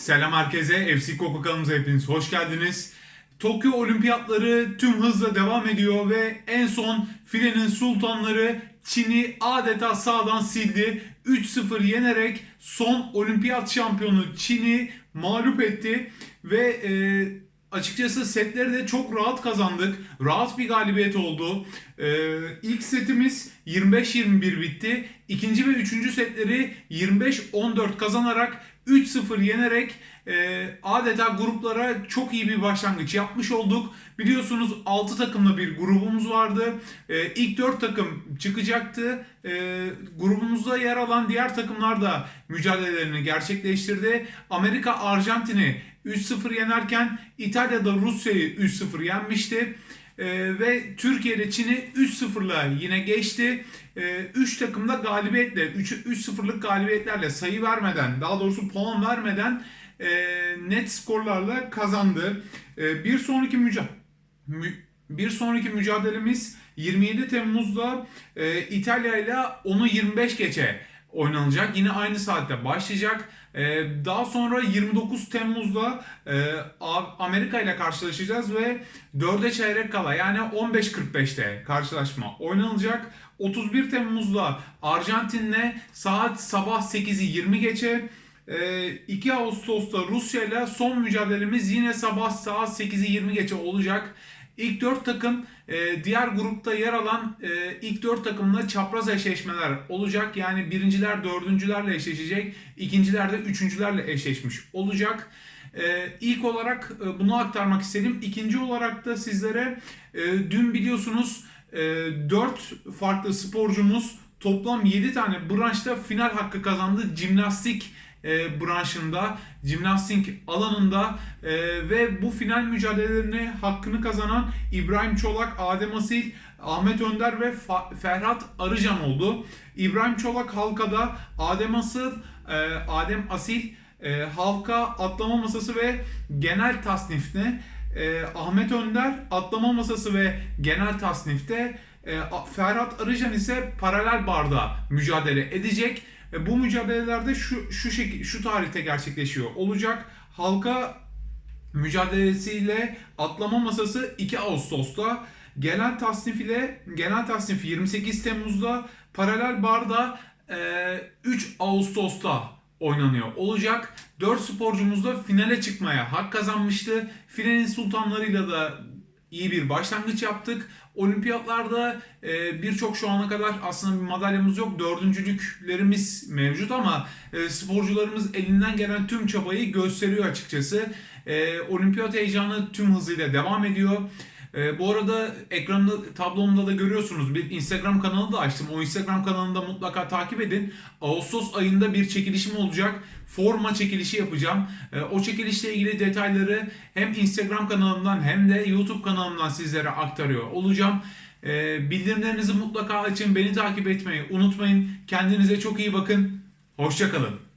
Selam herkese. FC Coco kanalımıza hepiniz hoş geldiniz. Tokyo Olimpiyatları tüm hızla devam ediyor ve en son filenin sultanları Çin'i adeta sağdan sildi. 3-0 yenerek son olimpiyat şampiyonu Çin'i mağlup etti ve e, açıkçası setleri de çok rahat kazandık. Rahat bir galibiyet oldu. Ee, ilk setimiz 25-21 bitti. İkinci ve üçüncü setleri 25-14 kazanarak 3-0 yenerek e, adeta gruplara çok iyi bir başlangıç yapmış olduk. Biliyorsunuz 6 takımlı bir grubumuz vardı. E, ilk 4 takım çıkacaktı. E, grubumuzda yer alan diğer takımlar da mücadelelerini gerçekleştirdi. Amerika Arjantin'i 3-0 yenerken İtalya da Rusya'yı 3-0 yenmişti. Ee, ve Türkiye'de Çin'i 3-0'la yine geçti. 3 takım da galibiyetle, 3-0'lık galibiyetlerle sayı vermeden, daha doğrusu puan vermeden e, net skorlarla kazandı. E, bir sonraki müca mü- bir sonraki mücadelemiz 27 Temmuz'da e, İtalya ile 10'u 25 geçe oynanacak. Yine aynı saatte başlayacak. Ee, daha sonra 29 Temmuz'da e, Amerika ile karşılaşacağız ve 4'e çeyrek kala yani 15.45'te karşılaşma oynanacak. 31 Temmuz'da Arjantin'le saat sabah 8'i 20 geçe. Ee, 2 Ağustos'ta Rusya ile son mücadelemiz yine sabah saat 8'i 20 geçe olacak. İlk 4 takım e, diğer grupta yer alan e, ilk 4 takımla çapraz eşleşmeler olacak. Yani birinciler dördüncülerle eşleşecek. ikinciler de üçüncülerle eşleşmiş olacak. E, ilk olarak e, bunu aktarmak istedim. İkinci olarak da sizlere e, dün biliyorsunuz e, 4 farklı sporcumuz toplam 7 tane branşta final hakkı kazandı. Jimnastik e, branşında, jimnastik alanında e, ve bu final mücadelelerini hakkını kazanan İbrahim Çolak, Adem Asil, Ahmet Önder ve Fa- Ferhat Arıcan oldu. İbrahim Çolak halkada, Adem Asil, e, Adem Asil e, halka atlama masası ve genel tasnifte, e, Ahmet Önder atlama masası ve genel tasnifte, e, Ferhat Arıcan ise paralel barda mücadele edecek. E, Bu mücadelelerde şu şu şekil şu tarihte gerçekleşiyor olacak. Halka mücadelesiyle atlama masası 2 Ağustos'ta, genel tasnif ile genel tasnif 28 Temmuz'da, paralel barda e, 3 Ağustos'ta oynanıyor olacak. 4 sporcumuz da finale çıkmaya hak kazanmıştı. Finalin sultanlarıyla da iyi bir başlangıç yaptık. Olimpiyatlarda e, birçok şu ana kadar aslında bir madalyamız yok. Dördüncülüklerimiz mevcut ama e, sporcularımız elinden gelen tüm çabayı gösteriyor açıkçası. E, olimpiyat heyecanı tüm hızıyla devam ediyor. E, bu arada ekranda tablomda da görüyorsunuz bir Instagram kanalı da açtım. O Instagram kanalını da mutlaka takip edin. Ağustos ayında bir çekilişim olacak. Forma çekilişi yapacağım. E, o çekilişle ilgili detayları hem Instagram kanalımdan hem de YouTube kanalımdan sizlere aktarıyor olacağım. E, bildirimlerinizi mutlaka açın. Beni takip etmeyi unutmayın. Kendinize çok iyi bakın. Hoşçakalın.